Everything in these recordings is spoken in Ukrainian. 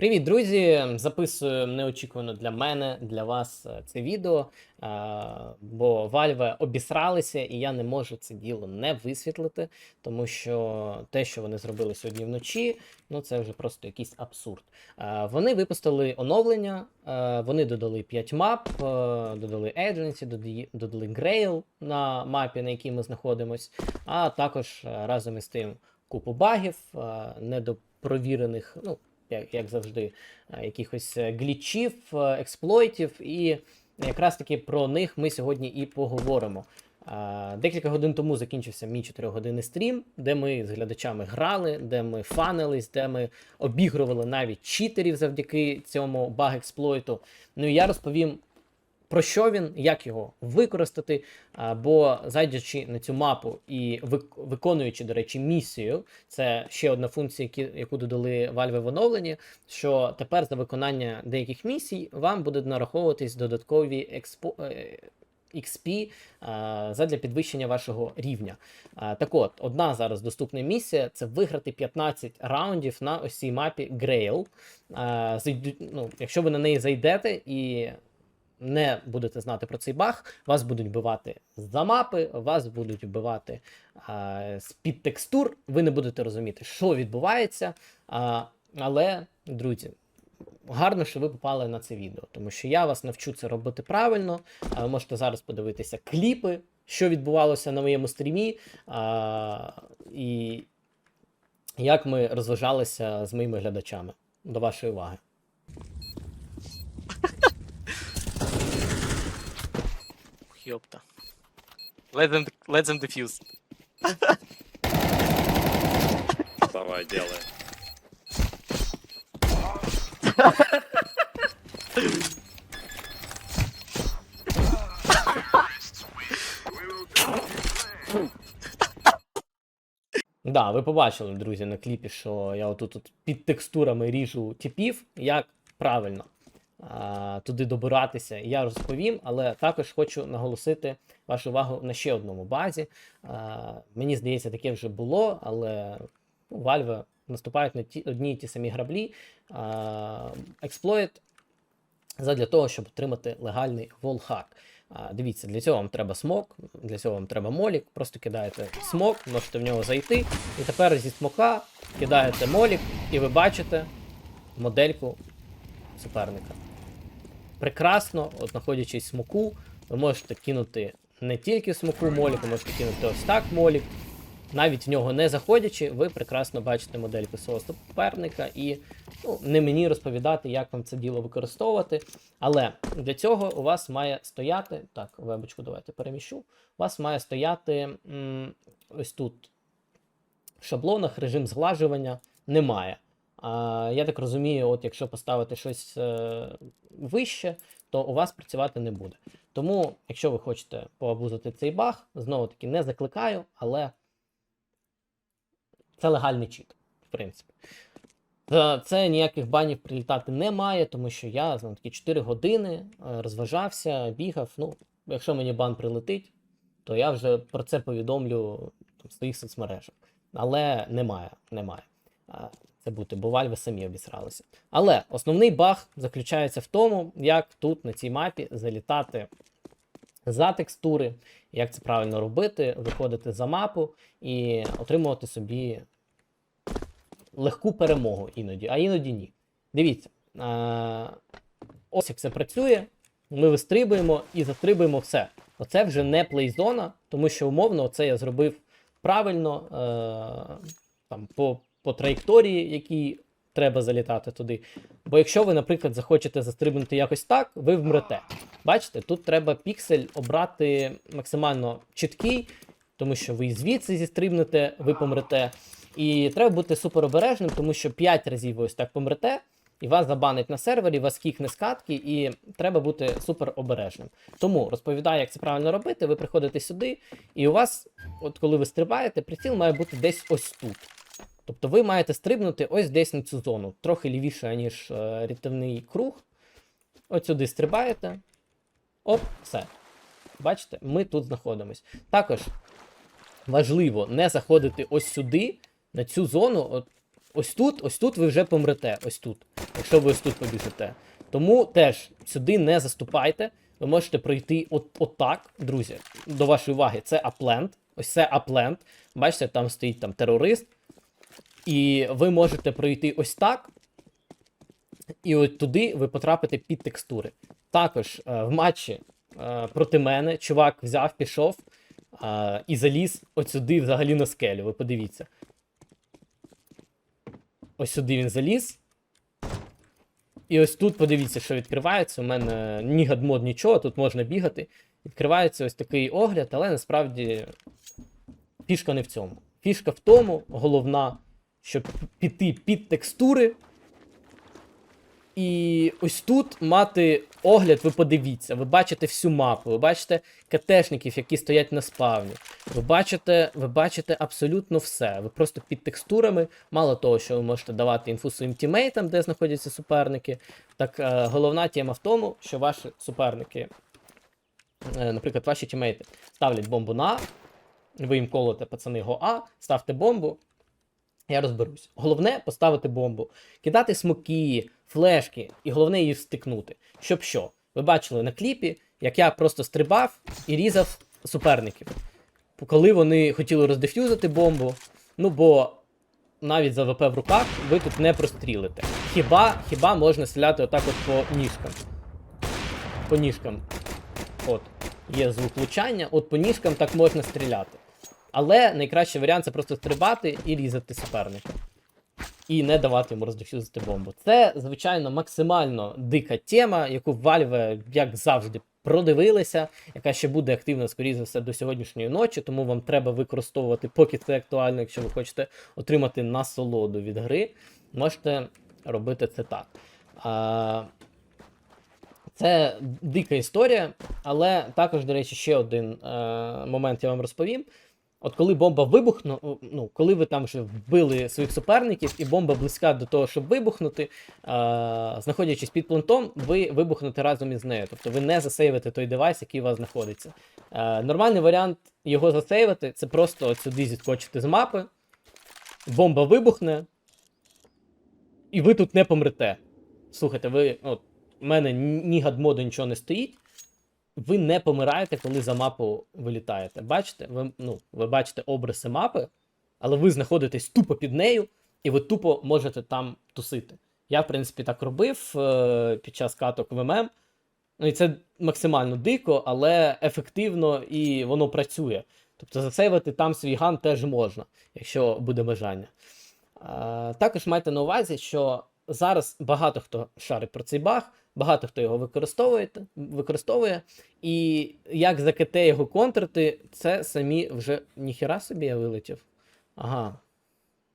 Привіт, друзі! Записую неочікувано для мене, для вас е, це відео, е, бо Valve обісралися, і я не можу це діло не висвітлити, тому що те, що вони зробили сьогодні вночі, ну це вже просто якийсь абсурд. Е, Вони випустили оновлення, вони додали 5 мап, додали Agency, додали- Grail на мапі, на якій ми знаходимось, а також разом із тим купу багів, недопровірених, ну як, як завжди, е, якихось е, глічів, е, експлойтів, і якраз таки про них ми сьогодні і поговоримо. Декілька годин тому закінчився мій 4-годинний стрім, де ми з глядачами грали, де ми фанились, де ми обігрували навіть читерів завдяки цьому баг-експлойту. Ну і я розповім. Про що він, як його використати, бо зайдячи на цю мапу і вик- виконуючи, до речі, місію, це ще одна функція, яку додали Valve в оновленні, що тепер за виконання деяких місій вам будуть нараховуватись додаткові експо... е, XP задля підвищення вашого рівня. Так от, одна зараз доступна місія це виграти 15 раундів на ось цій мапі Grail. Ну, якщо ви на неї зайдете і не будете знати про цей баг, вас будуть вбивати за мапи, вас будуть вбивати з-під текстур, ви не будете розуміти, що відбувається. А, але, друзі, гарно, що ви попали на це відео, тому що я вас навчу це робити правильно. А, ви можете зараз подивитися кліпи, що відбувалося на моєму стрімі, а, і як ми розважалися з моїми глядачами. До вашої уваги. Ух, ёпта. Let them, let them defuse. Давай, делай. Да, ви побачили, друзі, на кліпі, що я отут от під текстурами ріжу типів, як правильно туди добиратися. Я розповім, але також хочу наголосити вашу увагу на ще одному базі. Мені здається, таке вже було, але ну, Valve наступають на ті, одні й ті самі граблі. Exploit задля того, щоб отримати легальний волхак. Дивіться, для цього вам треба смок, для цього вам треба молік. Просто кидаєте смок, можете в нього зайти. І тепер зі смока кидаєте молік, і ви бачите модельку суперника. Прекрасно, от знаходячись смоку, ви можете кинути не тільки смоку молік, ви можете кинути ось так молік. Навіть в нього не заходячи, ви прекрасно бачите модельку свого суперника, і ну, не мені розповідати, як вам це діло використовувати. Але для цього у вас має стояти. Так, вебочку давайте переміщу. У вас має стояти м, ось тут в шаблонах режим зглажування немає. А, я так розумію, от якщо поставити щось е, вище, то у вас працювати не буде. Тому, якщо ви хочете поабузити цей баг, знову таки не закликаю, але це легальний чіт, в принципі. Це ніяких банів прилітати не має, тому що я знову таки 4 години е, розважався, бігав. Ну, якщо мені бан прилетить, то я вже про це повідомлю там, в своїх соцмережах. Але немає, немає. Це бути, бо Valve самі обісралися. Але основний баг заключається в тому, як тут на цій мапі залітати за текстури, як це правильно робити, виходити за мапу і отримувати собі легку перемогу іноді, а іноді ні. Дивіться, а, ось як це працює. Ми вистрибуємо і застрибуємо все. Оце вже не плейзона, тому що умовно це я зробив правильно е, там, по, по траєкторії, якій треба залітати туди. Бо якщо ви, наприклад, захочете застрибнути якось так, ви вмрете. Бачите, тут треба піксель обрати максимально чіткий, тому що ви звідси зістрибнете, ви помрете. І треба бути супер обережним, тому що 5 разів ви ось так помрете, і вас забанить на сервері, вас кікне з катки, і треба бути супер обережним. Тому розповідаю, як це правильно робити. Ви приходите сюди, і у вас, от коли ви стрибаєте, приціл має бути десь ось тут. Тобто ви маєте стрибнути ось десь на цю зону, трохи лівіше, ніж е, рятівний круг. От сюди стрибаєте. Оп, все. Бачите, ми тут знаходимось. Також важливо не заходити ось сюди, на цю зону. От ось тут, ось тут ви вже помрете. Ось тут, якщо ви ось тут побіжите. Тому теж сюди не заступайте. Ви можете пройти от, отак, друзі. До вашої уваги, це апленд. Ось це апленд. Бачите, там стоїть там терорист. І ви можете пройти ось так. І от туди ви потрапите під текстури. Також е, в матчі е, проти мене чувак взяв, пішов е, і заліз от сюди взагалі на скелю. Ви подивіться. Ось сюди він заліз. І ось тут подивіться, що відкривається. У мене ні гадмод, нічого, тут можна бігати. Відкривається ось такий огляд, але насправді фішка не в цьому. Фішка в тому, головна, щоб піти під текстури. І ось тут мати огляд, ви подивіться, ви бачите всю мапу, ви бачите КТшників, які стоять на спавні. Ви бачите, ви бачите абсолютно все. Ви просто під текстурами, мало того, що ви можете давати інфу своїм тімейтам, де знаходяться суперники. Так е, головна тема в тому, що ваші суперники, е, наприклад, ваші тімейти ставлять бомбу на ви їм колоте пацани го А, ставте бомбу. Я розберусь. Головне поставити бомбу, кидати смоки, флешки, і головне її встикнути. Щоб що? Ви бачили на кліпі, як я просто стрибав і різав суперників. Коли вони хотіли роздефюзити бомбу. Ну бо навіть за ВП в руках ви тут не прострілите. Хіба, хіба можна стріляти отак от по ніжкам. По ніжкам. От. Є звук влучання, от по ніжкам так можна стріляти. Але найкращий варіант це просто стрибати і різати суперника. І не давати йому роздефюзити бомбу. Це, звичайно, максимально дика тема, яку Valve, як завжди, продивилися, яка ще буде активна, скоріше за все, до сьогоднішньої ночі, тому вам треба використовувати, поки це актуально, якщо ви хочете отримати насолоду від гри, можете робити це так. А, це дика історія, але також, до речі, ще один е, момент я вам розповім. От коли бомба вибухне, ну коли ви там вже вбили своїх суперників, і бомба близька до того, щоб вибухнути, е, знаходячись під плентом, ви вибухнете разом із нею. Тобто ви не засейвите той девайс, який у вас знаходиться. Е, нормальний варіант його засейвити це просто от сюди зіскочити з мапи, бомба вибухне, і ви тут не помрете. Слухайте, ви, от, у мене ні гадмоду нічого не стоїть ви не помираєте, коли за мапу вилітаєте. Бачите? Ви, ну, ви бачите обриси мапи, але ви знаходитесь тупо під нею, і ви тупо можете там тусити. Я, в принципі, так робив е- під час каток в ММ. Ну і це максимально дико, але ефективно і воно працює. Тобто засейвити там свій ган теж можна, якщо буде бажання. Е- також майте на увазі, що зараз багато хто шарить про цей баг, багато хто його використовує, використовує. І як за КТ його контрити, це самі вже ніхіра собі я вилетів. Ага.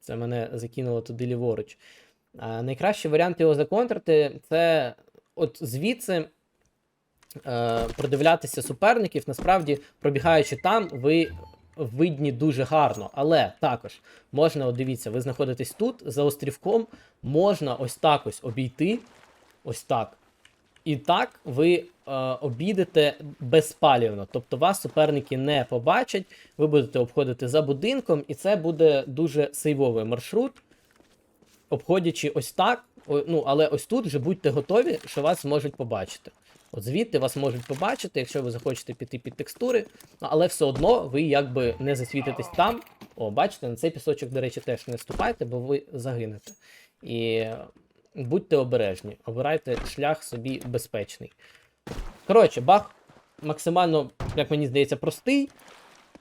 Це мене закинуло туди ліворуч. А, найкращий варіант його законтрити це от звідси е, продивлятися суперників. Насправді, пробігаючи там, ви видні дуже гарно. Але також можна, от дивіться, ви знаходитесь тут, за острівком, можна ось так ось обійти. Ось так. І так ви е, обійдете безпалівно. Тобто вас суперники не побачать, ви будете обходити за будинком, і це буде дуже сейвовий маршрут. Обходячи ось так, о, ну, але ось тут вже будьте готові, що вас зможуть побачити. От звідти вас можуть побачити, якщо ви захочете піти під текстури, ну, але все одно ви якби не засвітитесь там. О, бачите, на цей пісочок, до речі, теж не ступайте, бо ви загинете. І будьте обережні, обирайте шлях собі безпечний. Коротше, баг максимально, як мені здається, простий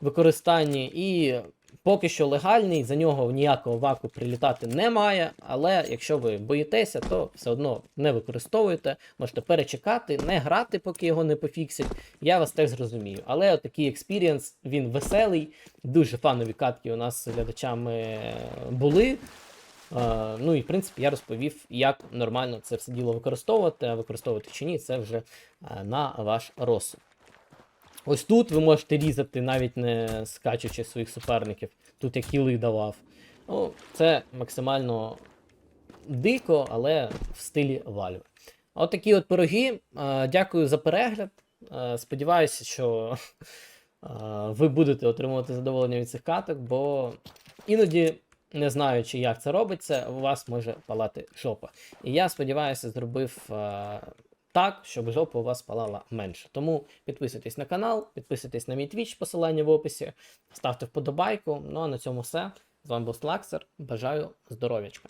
в використанні і поки що легальний, за нього ніякого ваку прилітати немає. Але якщо ви боїтеся, то все одно не використовуєте, можете перечекати, не грати, поки його не пофіксять. Я вас теж зрозумію. Але такий експірієнс, він веселий, дуже фанові катки у нас з глядачами були. Е, ну і в принципі я розповів, як нормально це все діло використовувати, а використовувати чи ні, це вже е, на ваш розсуд. Ось тут ви можете різати, навіть не скачучи своїх суперників. Тут я кіли давав. Ну, Це максимально дико, але в стилі Valve. От такі от пироги. Е, Дякую за перегляд. Е, Сподіваюся, що е, ви будете отримувати задоволення від цих каток, бо іноді не знаючи, як це робиться, у вас може палати жопа. І я сподіваюся, зробив так, щоб жопа у вас палала менше. Тому підписуйтесь на канал, підписуйтесь на мій твіч, посилання в описі, ставте вподобайку. Ну а на цьому все. З вами був Слаксер. Бажаю здоров'ячка.